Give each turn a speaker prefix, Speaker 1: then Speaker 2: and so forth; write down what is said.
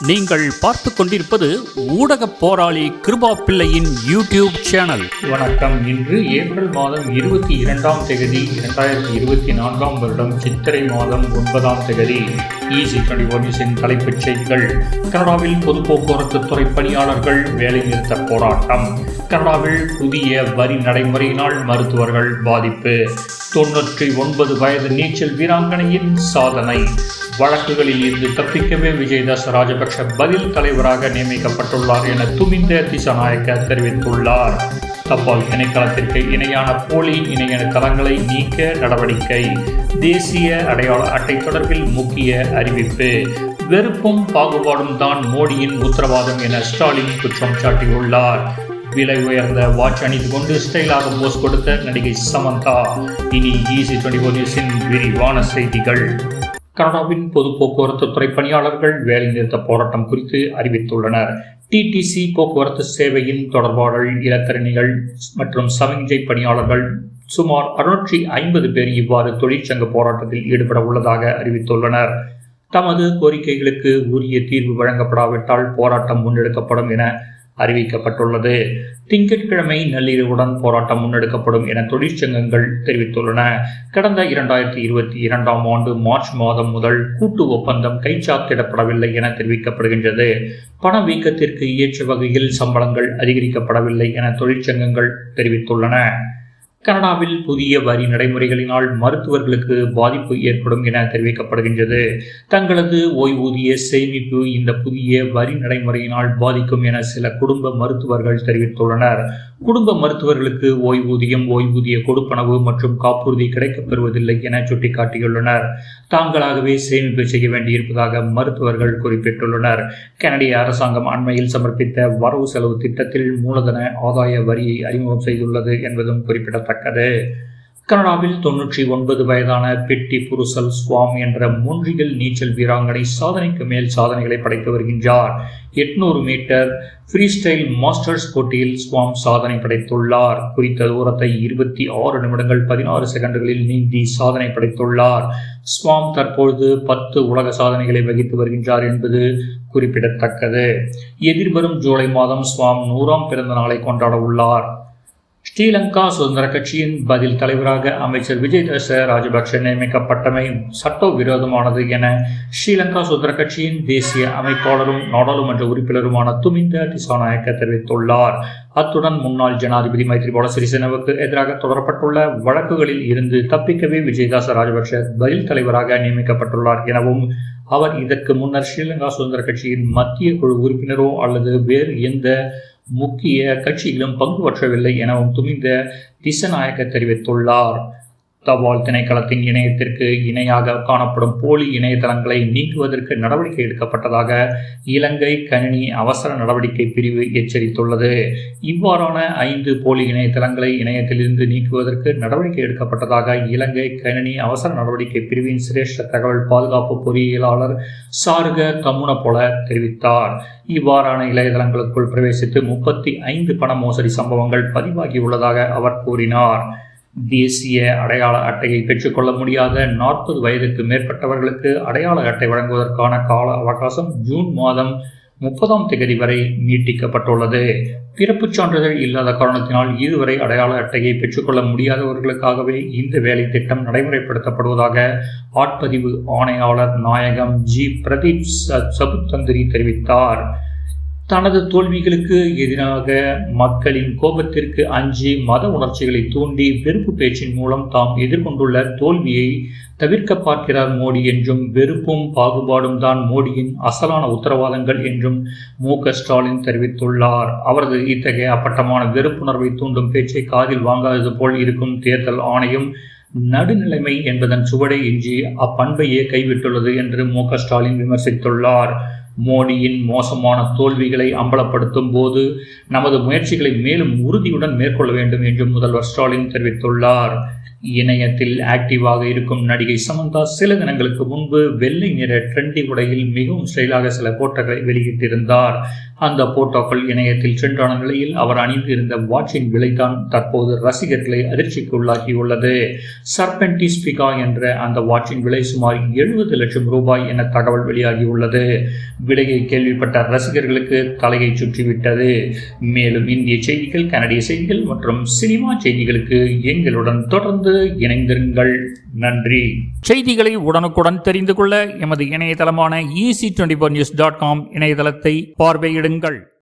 Speaker 1: நீங்கள் பார்த்து கொண்டிருப்பது ஊடக போராளி கிருபா பிள்ளையின் யூடியூப் சேனல்.
Speaker 2: வணக்கம். இன்று ஏப்ரல் மாதம் இருபத்தி இரண்டாம் தேதி இரண்டாயிரத்தி இருபத்தி நான்காம் வருடம் சித்திரை மாதம் ஒன்பதாம் தேதி. ஈசி கடிவனிஸின் தலைப்புச் செய்திகள். கனடாவில் பொது போக்குவரத்து துறை பணியாளர்கள் வேலைநிறுத்த போராட்டம். கனடாவில் புதிய வரி நடைமுறையினால் மருத்துவர்கள் பாதிப்பு. தொன்னூற்றி ஒன்பது வயது நீச்சல் வீராங்கனையின் சாதனை. வழக்குகளில் இருந்து தப்பிக்கவே விஜயதாஸ் ராஜபக்ஷ பதில் தலைவராக நியமிக்கப்பட்டுள்ளார் என துமிந்த திசாநாயக்க தெரிவித்துள்ளார். தபால் இணையதளத்திற்கு இணையான போலி இணைய தளங்களை நீக்க நடவடிக்கை. தேசிய அடையாள அட்டை தொடர்பில் முக்கிய அறிவிப்பு. வெறுப்பும் பாகுபாடும் தான் மோடியின் உத்தரவாதம் என ஸ்டாலின் குற்றம் சாட்டியுள்ளார். விலை உயர்ந்த வாட்ச் அணிந்து கொண்டு ஸ்டைலாக போஸ் கொடுத்த நடிகை சமந்தா. இனி ஈசி டுவெண்டி நியூஸின் விரிவான செய்திகள். கனடாவின் பொது போக்குவரத்து துறை பணியாளர்கள் வேலைநிறுத்த போராட்டம் குறித்து அறிவித்துள்ளனர். டிடிசி போக்குவரத்து சேவையின் தொடர்பாளர் இலக்கரணிகள் மற்றும் சமிஞ்சை பணியாளர்கள் சுமார் அறுநூற்றி ஐம்பது பேர் இவ்வாறு தொழிற்சங்க போராட்டத்தில் ஈடுபட உள்ளதாக அறிவித்துள்ளனர். தமது கோரிக்கைகளுக்கு உரிய தீர்வு வழங்கப்படாவிட்டால் போராட்டம் முன்னெடுக்கப்படும் என அறிவிக்கப்பட்டுள்ளது. திங்கட்கிழமை நள்ளிரவுடன் போராட்டம் முன்னெடுக்கப்படும் என தொழிற்சங்கங்கள் தெரிவித்துள்ளன. கடந்த இரண்டாயிரத்தி இருபத்தி இரண்டாம் ஆண்டு மார்ச் மாதம் முதல் கூட்டு ஒப்பந்தம் கைச்சாத்திடப்படவில்லை என தெரிவிக்கப்படுகின்றது. பணவீக்கத்திற்கு ஏற்ற வகையில் சம்பளங்கள் அதிகரிக்கப்படவில்லை என தொழிற்சங்கங்கள் தெரிவித்துள்ளன. கனடாவில் புதிய வரி நடைமுறைகளினால் மருத்துவர்களுக்கு பாதிப்பு ஏற்படும் என தெரிவிக்கப்படுகின்றது. தங்களது ஓய்வூதிய சேமிப்பு இந்த புதிய வரி நடைமுறையினால் பாதிக்கும் என சில குடும்ப மருத்துவர்கள் தெரிவித்துள்ளனர். குடும்ப மருத்துவர்களுக்கு ஓய்வூதியம் ஓய்வூதிய கொடுப்பனவு மற்றும் காப்புறுதி கிடைக்கப் பெறுவதில்லை என சுட்டிக்காட்டியுள்ளனர். தாங்களாகவே சேமிப்பு செய்ய வேண்டியிருப்பதாக மருத்துவர்கள் குறிப்பிட்டுள்ளனர். கனடிய அரசாங்கம் அண்மையில் சமர்ப்பித்த வரவு செலவு திட்டத்தில் மூலதன ஆதாய வரியை அறிமுகம் செய்துள்ளது என்பதும் குறிப்பிடத்தக்கது. நடக்கிறது கனடாவில் தொன்னூற்றி ஒன்பது வயதான பெட்டி புருசல் ஸ்வாம் என்ற மூன்றிகள் நீச்சல் வீராங்கனை சாதனைக்கு மேல் சாதனைகளை படைத்து வருகின்றார். எட்நூறு மீட்டர் ஃப்ரீ ஸ்டைல் மாஸ்டர்ஸ் போட்டியில் ஸ்வாம் சாதனை படைத்துள்ளார். குறித்த தூரத்தை இருபத்தி ஆறு நிமிடங்கள் பதினாறு செகண்டுகளில் நீந்தி சாதனை படைத்துள்ளார். ஸ்வாம் தற்பொழுது பத்து உலக சாதனைகளை வகித்து வருகின்றார் என்பது குறிப்பிடத்தக்கது. எதிர்வரும் ஜூலை மாதம் ஸ்வாம் நூறாம் பிறந்த நாளை கொண்டாட உள்ளார். ஸ்ரீலங்கா சுதந்திர கட்சியின் பதில் தலைவராக அமைச்சர் விஜயதாச ராஜபக்ஷ நியமிக்கப்பட்டமை சட்டவிரோதமானது என ஸ்ரீலங்கா சுதந்திர கட்சியின் தேசிய அமைப்பாளரும் நாடாளுமன்ற உறுப்பினருமான துமிந்த திசாநாயக்க தெரிவித்துள்ளார். அத்துடன் முன்னாள் ஜனாதிபதி மைத்ரிபால சிறிசேனவுக்கு எதிராக தொடரப்பட்டுள்ள வழக்குகளில் இருந்து தப்பிக்கவே விஜயதாச ராஜபக்ஷ பதில் தலைவராக நியமிக்கப்பட்டுள்ளார் எனவும் அவர் இதற்கு முன்னர் ஸ்ரீலங்கா சுதந்திர கட்சியின் மத்திய குழு உறுப்பினரோ அல்லது வேறு எந்த முக்கிய கட்சியிலும் பங்கு பற்றவில்லை எனவும் துமிந்த திசநாயக்க தெரிவித்துள்ளார். தபால் திணைக்களத்தின் இணையத்திற்கு இணையாக காணப்படும் போலி இணையதளங்களை நீக்குவதற்கு நடவடிக்கை எடுக்கப்பட்டதாக இலங்கை கணினி அவசர நடவடிக்கை பிரிவு எச்சரித்துள்ளது. இவ்வாறான ஐந்து போலி இணையதளங்களை இணையத்திலிருந்து நீக்குவதற்கு நடவடிக்கை எடுக்கப்பட்டதாக இலங்கை கணினி அவசர நடவடிக்கை பிரிவின் சிரேஷ்ட தகவல் பாதுகாப்பு பொறியியலாளர் சாருக கமுனபொல தெரிவித்தார். இவ்வாறான இணையதளங்களுக்குள் பிரவேசித்து முப்பத்தி ஐந்து பண மோசடி சம்பவங்கள் பதிவாகியுள்ளதாக அவர் கூறினார். தேசிய அடையாள அட்டையை பெற்றுக்கொள்ள முடியாத நாற்பது வயதுக்கு மேற்பட்டவர்களுக்கு அடையாள அட்டை வழங்குவதற்கான கால அவகாசம் ஜூன் மாதம் முப்பதாம் தேதி வரை நீட்டிக்கப்பட்டுள்ளது. பிறப்புச் சான்றிதழ் இல்லாத காரணத்தினால் இதுவரை அடையாள அட்டையை பெற்றுக்கொள்ள முடியாதவர்களுக்காகவே இந்த வேலை திட்டம் நடைமுறைப்படுத்தப்படுவதாக ஆட்பதிவு ஆணையாளர் நாயகம் ஜி. பிரதீப் சபுத்தந்திரி தெரிவித்தார். தனது தோல்விகளுக்கு எதிராக மக்களின் கோபத்திற்கு அஞ்சி மத உணர்ச்சிகளை தூண்டி வெறுப்பு பேச்சின் மூலம் தாம் எதிர்கொண்டுள்ள தோல்வியை தவிர்க்க பார்க்கிறார் மோடி என்றும் வெறுப்பும் பாகுபாடும் தான் மோடியின் அசலான உத்தரவாதங்கள் என்றும் மு ஸ்டாலின் தெரிவித்துள்ளார். அவரது இத்தகைய அப்பட்டமான வெறுப்புணர்வை தூண்டும் பேச்சை காதில் வாங்காதது போல் இருக்கும் தேர்தல் ஆணையம் நடுநிலைமை என்பதன் சுவடை இன்றி அப்பண்பையே கைவிட்டுள்ளது என்று மு ஸ்டாலின் விமர்சித்துள்ளார். மோடியின் மோசமான தோல்விகளை அம்பலப்படுத்தும் போது நமது முயற்சிகளை மேலும் உறுதியுடன் மேற்கொள்ள வேண்டும் என்றும் முதல்வர் ஸ்டாலின் தெரிவித்துள்ளார். இணையத்தில் ஆக்டிவாக இருக்கும் நடிகை சமந்தா சில தினங்களுக்கு முன்பு வெள்ளை நிற ட்ரெண்டி உடையில் மிகவும் ஸ்டைலாக சில போட்டோக்களை வெளியிட்டிருந்தார். அந்த போட்டோக்கள் இணையத்தில் சென்றான நிலையில் அவர் அணிந்திருந்த வாட்சின் விலைதான் தற்போது ரசிகர்களை அதிர்ச்சிக்கு உள்ளாகியுள்ளது சர்பென்டிஸ்பிகா என்ற அந்த வாட்சின் விலை சுமார் எழுபது லட்சம் ரூபாய் என தகவல் வெளியாகியுள்ளது. விலையை கேள்விப்பட்ட ரசிகர்களுக்கு தலையை சுற்றிவிட்டது. மேலும் இந்திய செய்திகள் கனடிய செய்திகள் மற்றும் சினிமா செய்திகளுக்கு எங்களுடன் தொடர்ந்து இணைந்திருங்கள் நன்றி.
Speaker 1: செய்திகளை உடனுக்குடன் தெரிந்து கொள்ள எமது இணையதளமான easy twenty news dot com இணையதளத்தை பார்வையிடுங்கள்.